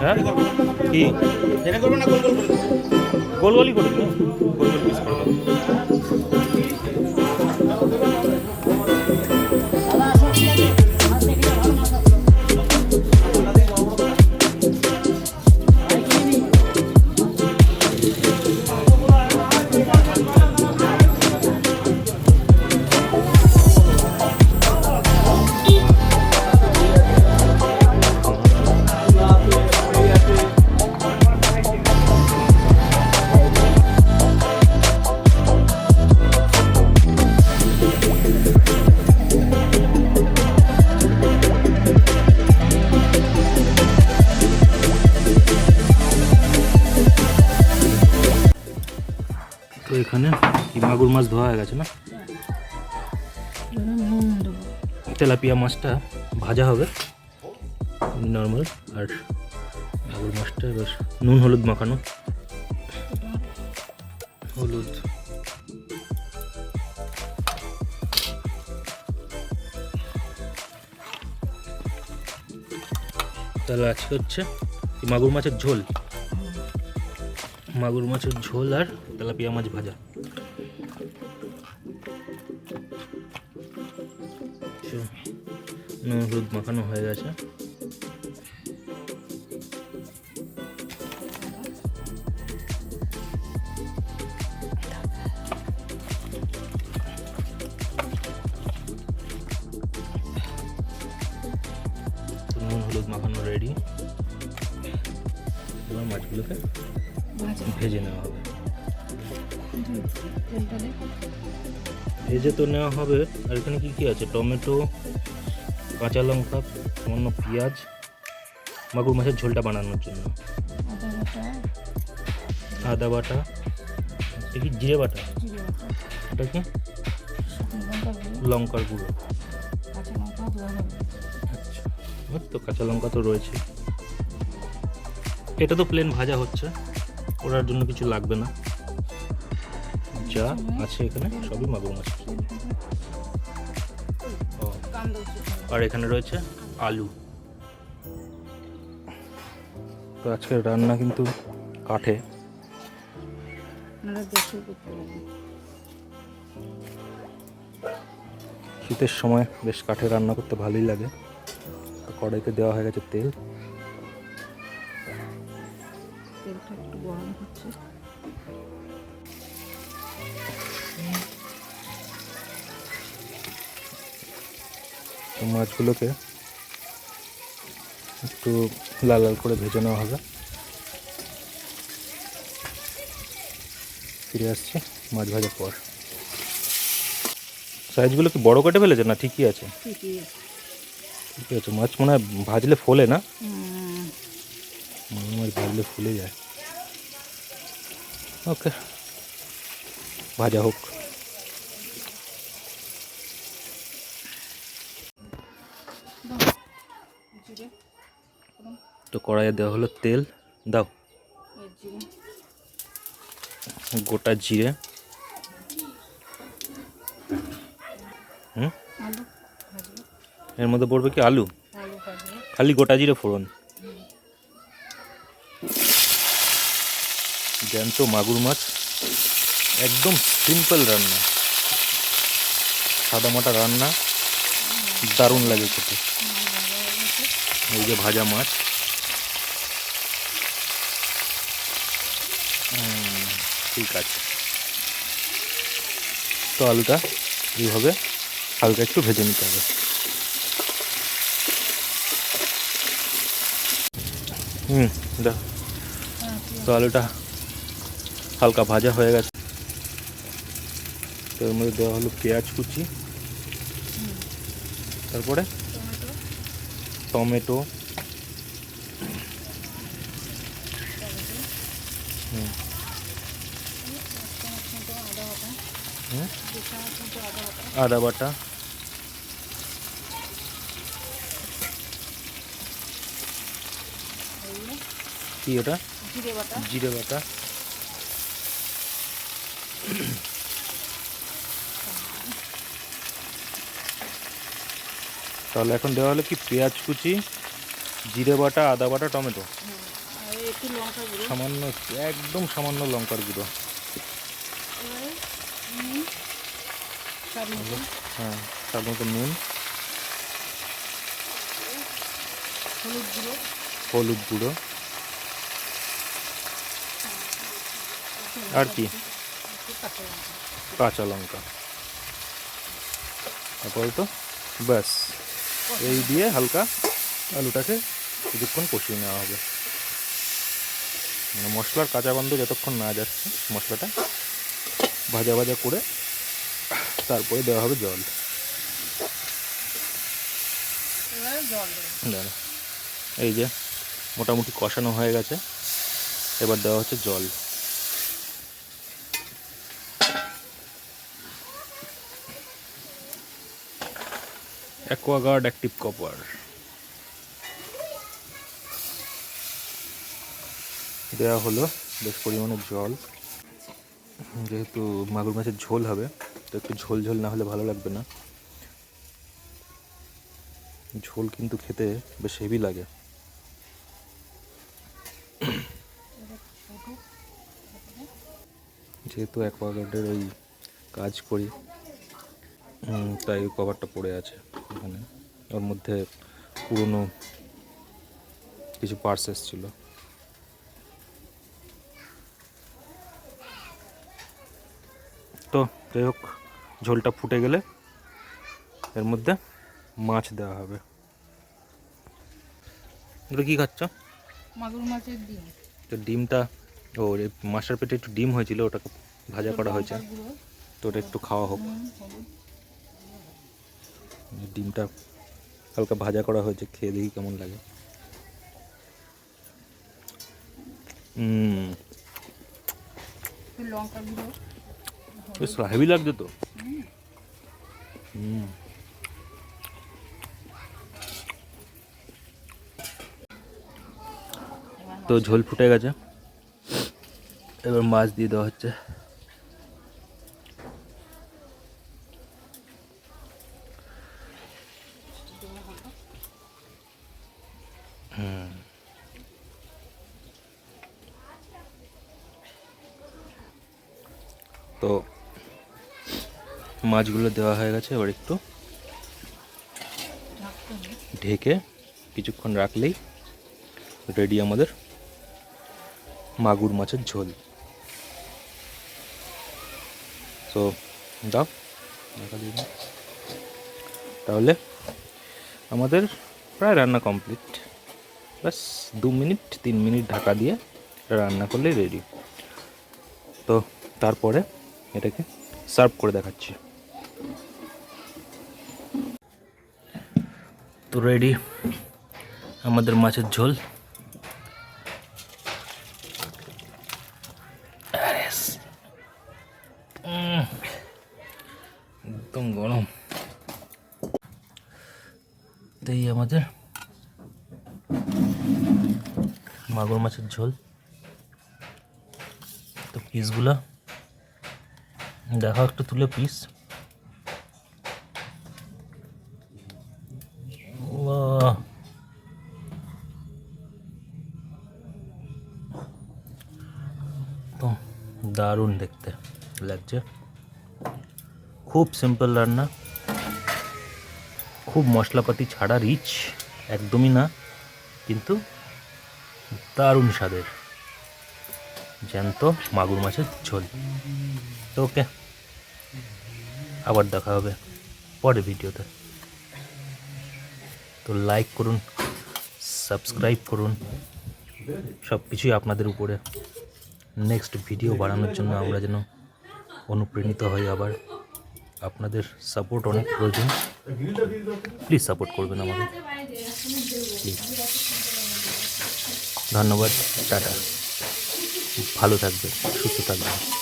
হ্যাঁ? কি? করবে গোল গোলই করে গোল গোল পিস করে মাগুর মাছ ধোয়া হয়ে গেছে না? তেলাপিয়া মাছটা ভাজা হবে নর্মাল আর মাগুর মাছটা এবার নুন হলুদ মাখানো। হলুদ। তাহলে আজকে হচ্ছে মাগুর মাছের ঝোল। মাগুর মাছের ঝোল আর তেলাপিয়া মাছ ভাজা। নুন হলুদ মাখানো হয়ে গেছে। নুন হলুদ মাখানো রেডি এবার মাছগুলোকে ভেজে নেওয়া হবে। ভেজে তো নেওয়া হবে। আর এখানে কি কি আছে? টমেটো কাঁচা লঙ্কা সামান্য পেঁয়াজ মাগুর মাছের ঝোলটা বানানোর জন্য। আদা বাটা। এটা কি জিরে বাটা? এটা কি? লঙ্কার গুঁড়ো। আচ্ছা তো কাঁচা লঙ্কা তো রয়েছে। এটা তো প্লেন ভাজা হচ্ছে। ওটার জন্য কিছু লাগবে না। যা আছে এখানে সবই মাগুর মাছ ও, আর এখানে রয়েছে আলু। তো আজকের রান্না কিন্তু কাঠে। শীতের সময় বেশ কাঠে রান্না করতে ভালোই লাগে। তো কড়াইতে দেওয়া হয়ে গেছে তেল। তেলটা একটু গরম হচ্ছে। তো মাছগুলোকে একটু লাল লাল করে ভেজে নেওয়া হবে। ফিরে আসছি মাছ ভাজার পর। সাইজগুলো কি বড় কেটে ফেলেছে না ঠিকই আছে? ঠিকই আছে। মাছ মনে হয় ভাজলে ফোলে না? মাছ ভাজলে ফুলে যায়। ওকে ভাজা হোক জিরে তো কড়াইয়ে দেওয়া হলো তেল। দাও। গোটা জিরে। হুম? এর মধ্যে পড়বে কি? আলু? খালি গোটা জিরে ফোড়ন। জ্যান্ত মাগুর মাছ। একদম সিম্পল রান্না। সাদা মাটা রান্না। দারুণ লাগে খেতে। এই যে ভাজা মাছ। ঠিক আছে। তো আলুটা এইভাবে হালকা একটু ভেজে নিতে হবে। হুম, দাও। তো আলুটা হালকা ভাজা হয়ে গেছে। তো এর মধ্যে দেওয়া হলো পেঁয়াজ কুচি। তারপরে টমেটো। হুম হুম? আদা বাটা। কি ওটা? জিরে বাটা। জিরে বাটা। তাহলে এখন দেওয়া হলো কি? পেঁয়াজ কুচি জিরে বাটা আদা বাটা টমেটো। গুঁড়ো। সামান্য একদম সামান্য লঙ্কার গুঁড়ো এবারে নুন স্বাদ মতো হ্যাঁ তার মতো নুন। হলুদ গুঁড়ো। হলুদ গুঁড়ো। আর কি? কাঁচা লঙ্কা। আপাতত ব্যাস। এই দিয়ে হালকা আলুটাকে কিছুক্ষণ কষিয়ে নেওয়া হবে। মানে মশলার কাঁচা গন্ধ যতক্ষণ না যাচ্ছে মশলাটা ভাজা ভাজা করে তারপরে দেওয়া হবে জল। এই যে মোটামুটি কষানো হয়ে গেছে। এবার দেওয়া হচ্ছে জল। Aquaguard active copper. দেওয়া হলো বেশ পরিমাণে জল। যেহেতু মাগুর মাছের ঝোল হবে। তো একটু ঝোল ঝোল না হলে ভালো লাগবে না। ঝোল কিন্তু খেতে বেশ হেভি লাগে। যেহেতু অ্যাকোয়াগার্ডের ওই কাজ করি তাই ওই কভারটা পড়ে আছে এখানে ওর মধ্যে পুরনো কিছু পার্স এসেছিল। তো যাই হোক ঝোলটা ফুটে গেলে এর মধ্যে মাছ দেওয়া হবে। এগুলো কী খাচ্ছ? মাগুর মাছের ডিম। তো ডিমটা ও মাছের পেটে একটু ডিম হয়েছিল ওটাকে ভাজা করা হয়েছে। তো ওটা একটু খাওয়া হোক। ডিমটা হালকা ভাজা করা হয়েছে খেয়ে দেখি কেমন লাগে। হুম লঙ্কা হেভি লাগছে তো। তো ঝোল ফুটে গেছে। এবার মাছ দিয়ে দেওয়া হচ্ছে। তো মাছগুলো দেওয়া হয়ে গেছে, এবার একটু ঢেকে কিছুক্ষণ রাখলেই রেডি আমাদের মাগুর মাছের ঝোল। তো দাও তাহলে আমাদের প্রায় রান্না কমপ্লিট ব্যাস, দু মিনিট, তিন মিনিট ঢাকা দিয়ে রান্না করলেই রেডি তো, তারপরে এটাকে সার্ভ করে দেখাচ্ছি। তো রেডি আমাদের মাছের ঝোল। একদম গরম। তো এই আমাদের মাগুর মাছের ঝোল। তো পিসগুলো দেখাও একটু তুলে পিস দারুণ দেখতে লাগছে। খুব সিম্পল রান্না। খুব মশলাপাতি ছাড়া রিচ একদমই না, কিন্তু দারুণ স্বাদের। জ্যান্ত মাগুর মাছের ঝোল। ওকে আবার দেখা হবে পরের ভিডিওতে। তো লাইক করুন সাবস্ক্রাইব করুন সব কিছুই আপনাদের উপরে। নেক্সট ভিডিও বানানোর জন্য আমরা যেন অনুপ্রাণিত হই আবার। আপনাদের সাপোর্ট অনেক প্রয়োজন। প্লিজ সাপোর্ট করবেন আমাদের ধন্যবাদ, টাটা। ভালো থাকবেন, সুস্থ থাকবেন।